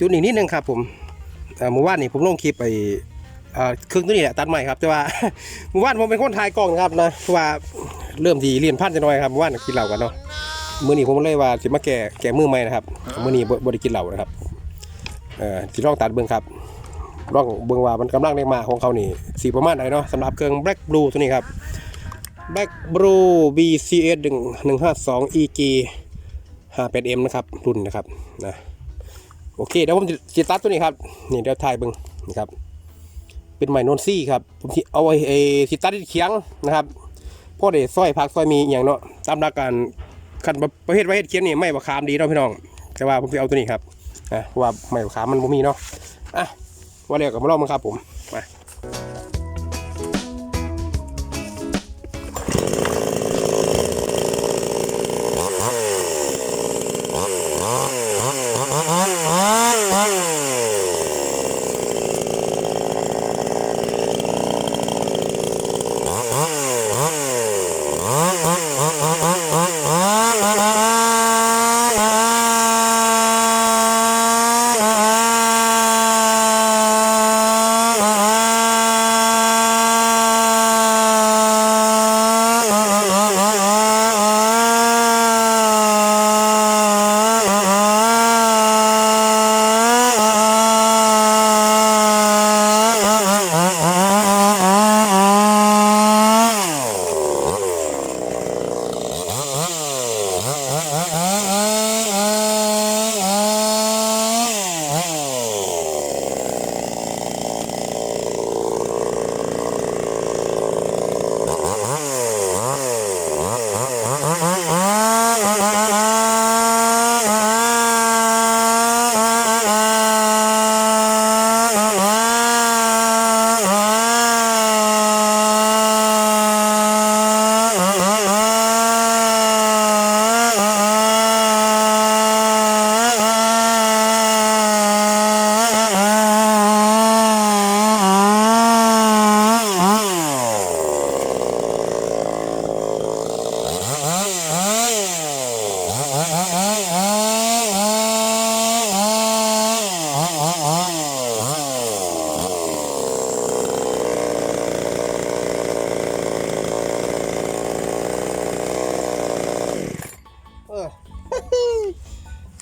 จุดนี้นิดนึงครับผมเอ่อเมื่อวานนี่ผมลงคลิปไปเอ่อเครื่องตัวนี้แหละตัดใหม่ครับแต่ว่าเมื่อวานผมเป็นคนถ่ายกล้องนะครับนะเพราะว่าเริ่มดีเรียนพันจะน้อยครับเมื่อวานกินเหล้ากันเนาะมื้อนี้ผมเลยว่าสิมาแก่แก่มือใหม่นะครับมื้อนี้บ่บ่ได้กินเหล้านะครับเอ่อสิลองตัดเบิ่งครับลองเบิ่งว่ามันกำลังได้มาของเขานี่สีประมาณไหนเนาะสำหรับเครื่อง Black Blue ตัวนี้ครับ Black Blue BCS 152 EG 58M นะครับรุ่นนะครับนะ โอเคเดี๋ยวผมจะตัดตัวนี้ครับนี่เดี๋ยวถ่ายเบิ้งนะครับ เป็นไม้โนนซี่ครับผมที่เอาไอ้ไอ้สิตัดที่เคียงนะครับพ่อเดซอยพักซอยมีอย่างเนาะตามหลักการคันประเภทประเภทเคียงนี่ไม่บะคามดีเนาะพี่น้อง แต่ว่าผมจะเอาตัวนี้ครับนะเพราะว่าไม่บะคามมันบ่มีเนาะอะว่าเรียกกับมาลองมั้งครับผมมา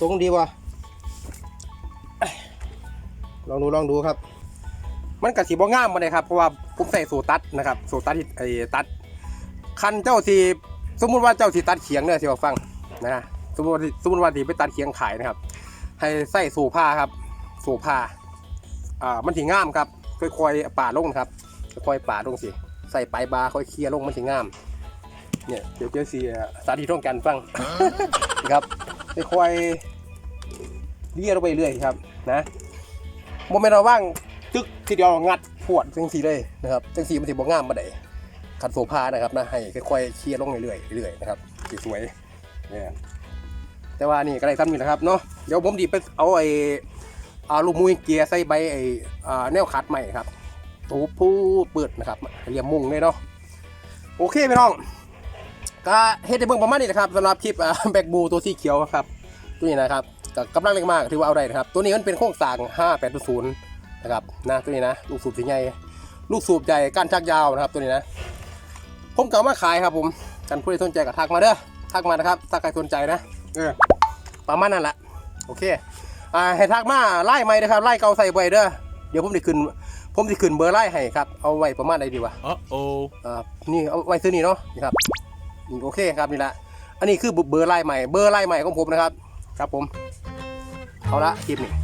ตรงดีว่ะลองดูลองดูครับ มันกระสีบ่งามมาเลยครับเพราะว่าผมใส่สูตรตัดนะครับสูตรตัดที่ไอ้ตัด คันเจ้าสีสมมุติว่าเจ้าสีตัดเขียงเนี่ยที่เราฟังนะสมมติว่าสมมติว่าสีไปตัดเขียงขายนะครับ ให้ใส่สูผ้าครับ สูผ้าอ่ามันสีงามครับค่อยๆป่าดลงนะครับค่อยๆป่าดลงสิใส่ปลายบาร์ค่อยเคลียร์ลงมันสีงามเนี่ยเดี๋ยวเจ้าสีสาธิตร่วมกันฟังนะครับค่อยๆ เลียลงไปเรื่อยครับนะโมเมนต์เราว่างจึกทีเดียวงัดพวดจังสีเลยนะครับจังสีมันสีบ่งามมาได้ขัดโซฟานะครับนะให้ค่อยๆเคลียร์ลงเรื่อยๆเรื่อยๆนะครับสวยๆเนี่ยแต่ว่านี่ก็ได้ทำอยู่นะครับเนาะเดี๋ยวผมดีไปเอาไอ้อาลูมุยเกียร์ใส่ใบไอ้อ่าแนวขัดใหม่ครับตูผู้เปิดนะครับเรียมมุงเลยเนาะโอเคพี่น้องก็เฮ็ดในเบื้องประมาณนี้นะครับสำหรับคลิปแบกบูตัวสีเขียวครับตัวนี้นะครับ ก็กำลังเล็กมากถือว่าเอาได้นะครับ ตัวนี้มันเป็นโครงสร้าง580นะครับนะตัวนี้นะลูกสูบสีใหญ่ลูกสูบใหญ่ก้านชักยาวนะครับตัวนี้นะ ผมเก่ามาขายครับผมกันผู้ใดสนใจก็ทักมาเด้อทักมานะครับถ้าใครสนใจนะเออประมาณนั้นแหละโอเคอ่าให้ทักมาไล่ไม่นะครับไล่เก่าใส่ไว้เด้อเดี๋ยวผมจะขึ้นผมจะขึ้นเบอร์ไล่ให้ครับเอาไว้ประมาณใดดีวะ Uh-oh. อ่านี่เอาไว้ซื้อนี่เนาะนี่ครับนี่โอเคครับนี่แหละอันนี้คือเบอร์ไล่ใหม่เบอร์ไล่ใหม่ของผมนะครับครับผม เอาละคลิปนี้